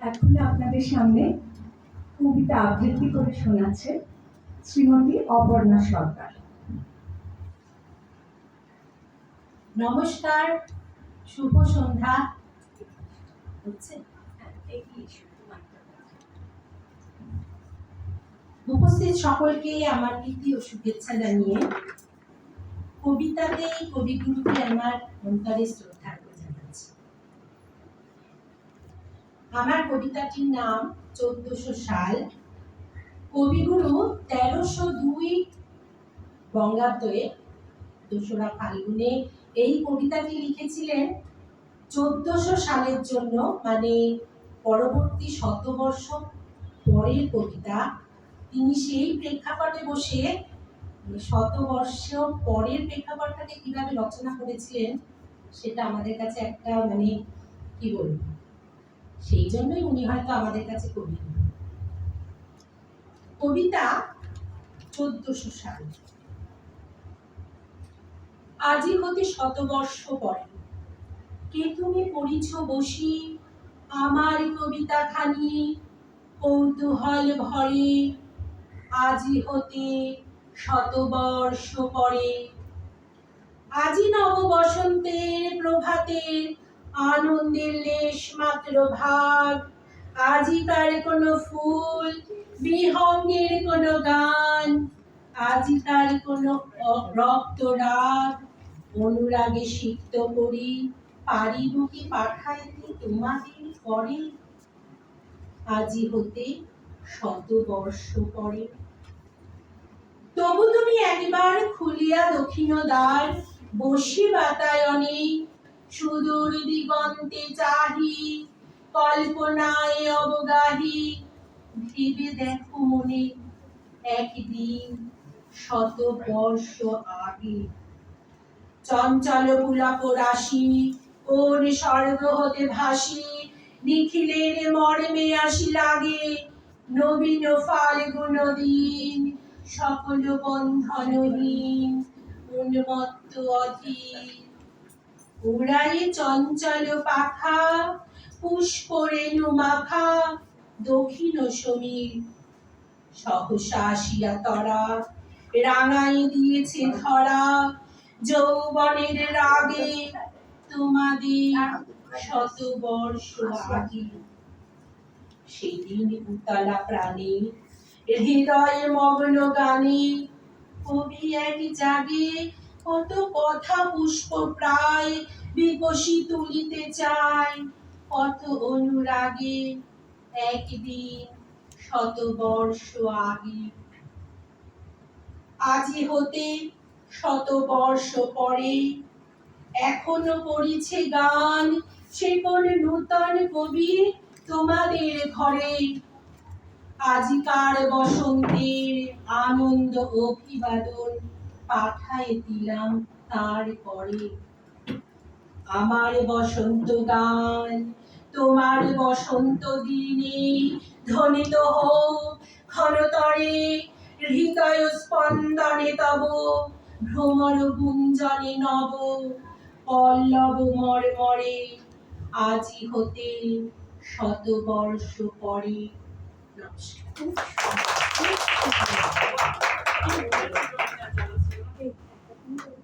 এখন আপনাদের সামনে কবিতা আবৃত্তি করে শোনাচ্ছে শ্রীমতী অপর্ণা সরকার। নমস্কার শুভ সন্ধ্যা। হচ্ছে? উপস্থিত সকলকে আমার প্রীতি ও শুভেচ্ছা জানিয়ে কবিতাতেই কবিগুরুকে আমার অন্তরে আমার কবিতাটির নাম চোদ্দশো সাল। কবিগুরু তেরোশো দুই বঙ্গাব্দে দোসরা ফাল্গুনে এই কবিতাটি লিখেছিলেন চোদ্দশো সালের জন্য মানে পরবর্তী শতবর্ষ পরের কবিতা। তিনি সেই প্রেক্ষাপটে বসে মানে শতবর্ষ পরের প্রেক্ষাপটটাকে কীভাবে রচনা করেছিলেন, সেটা আমাদের কাছে একটা মানে কি বলব? সেই জন্যই উনি হয়তো আমাদের কাছে কবি কবিতা চোদ্দশো সাল। আজি হতে শতবর্ষ পরে। কে তুমি পড়িছ বসি, আমার কবিতা খানি কৌতূহল ভরে। আজি হতে শতবর্ষ পরে। আজি নব বসন্তের প্রভাতের আনন্দের লেশ মাত্র ভাগ। আজিকার কোনো ফুল, বিহঙ্গের কোনো গান। আজিকার কোনো রক্ত রাগ। অনুরাগে সিক্ত করি, পারিব কি পাঠাইতে তোমাদের করে আজি হতে শত বর্ষ পরে। তবু তুমি একবার খুলিয়া দক্ষিণ দ্বার বসি বাতায়নে সুদূর দিগন্তে চাহি, কল্পনায় অবগাহী। ভেবে দেখো মনে, একদিন শত বর্ষ আগে। চঞ্চল পুলক রাশি, কোন স্বর্গ হতে ভাসি, নিখিলের মর্মে আসি লাগে। নবীন ফাল্গুন দিন, সকল বন্ধনহীন উন্মত্ত অধীর উড়াই চঞ্চল পাখা পুষ্প রেণু মাখা, দক্ষিণ সমীর। সহসা আসিয়া তরা রাঙাই দিয়েছে ধরা, যৌবনের রাগে তোমাদের শত বর্ষ আগে। সেদিন উতলা প্রাণী, হৃদয় মগ্ন গানে, কবি এক জাগে কত কথা পুষ্প প্রায় বিকশি তুলিতে চায়। কত অনুরাগে একদিন শত বর্ষ আগে। আজি হতে শত বর্ষ পরে এখনও পড়িছে গান। সে কোন নূতন কবি তোমাদের ঘরে। আজিকার বসন্তের আনন্দ অভিবাদন পাঠায় দিলাম তার পরে। আমার বসন্ত গান, তোমার বসন্ত দিনে ধ্বনিত হোক, ক্ষণতরে হৃদয় স্পন্দনে তব, ভ্রমর গুঞ্জনে নব, পল্লব মর্মরে। আজি হতে শত বর্ষ পরে। নমস্কার। Okay, I.